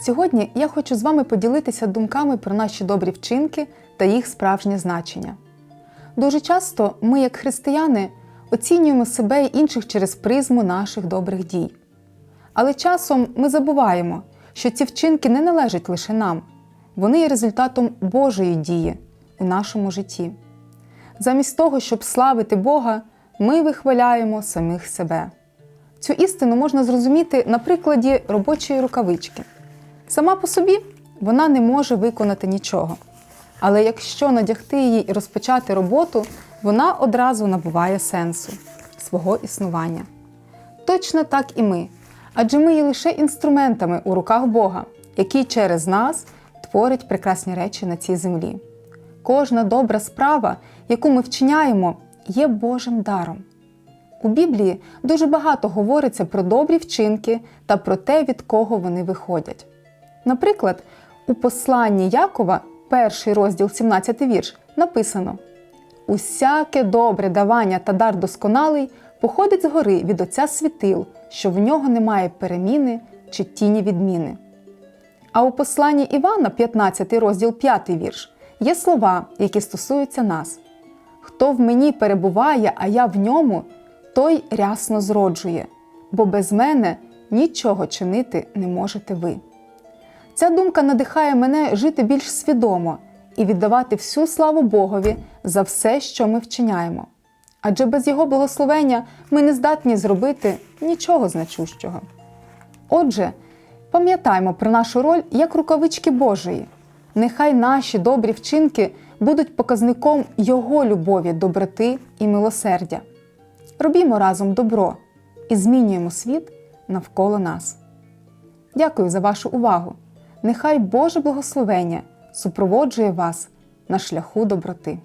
Сьогодні я хочу з вами поділитися думками про наші добрі вчинки та їх справжнє значення. Дуже часто ми, як християни, оцінюємо себе і інших через призму наших добрих дій. Але часом ми забуваємо, що ці вчинки не належать лише нам, вони є результатом Божої дії у нашому житті. Замість того, щоб славити Бога, ми вихваляємо самих себе. Цю істину можна зрозуміти на прикладі робочої рукавички. Сама по собі вона не може виконати нічого. Але якщо надягти її і розпочати роботу, вона одразу набуває сенсу свого існування. Точно так і ми, адже ми є лише інструментами у руках Бога, який через нас творить прекрасні речі на цій землі. Кожна добра справа, яку ми вчиняємо, є Божим даром. У Біблії дуже багато говориться про добрі вчинки та про те, від кого вони виходять. Наприклад, у посланні Якова, перший розділ, 17 вірш, написано: Усяке добре давання та дар досконалий походить згори від Отця світил, що в нього немає переміни чи тіні відміни. А у посланні Івана, 15 розділ, 5 вірш, є слова, які стосуються нас. Хто в мені перебуває, а я в ньому, той рясно зроджує, бо без мене нічого чинити не можете ви. Ця думка надихає мене жити більш свідомо і віддавати всю славу Богові за все, що ми вчиняємо. Адже без Його благословення ми не здатні зробити нічого значущого. Отже, пам'ятаймо про нашу роль як рукавички Божої. Нехай наші добрі вчинки будуть показником Його любові, доброти і милосердя. Робімо разом добро і змінюємо світ навколо нас. Дякую за вашу увагу! Нехай Боже благословення супроводжує вас на шляху доброти.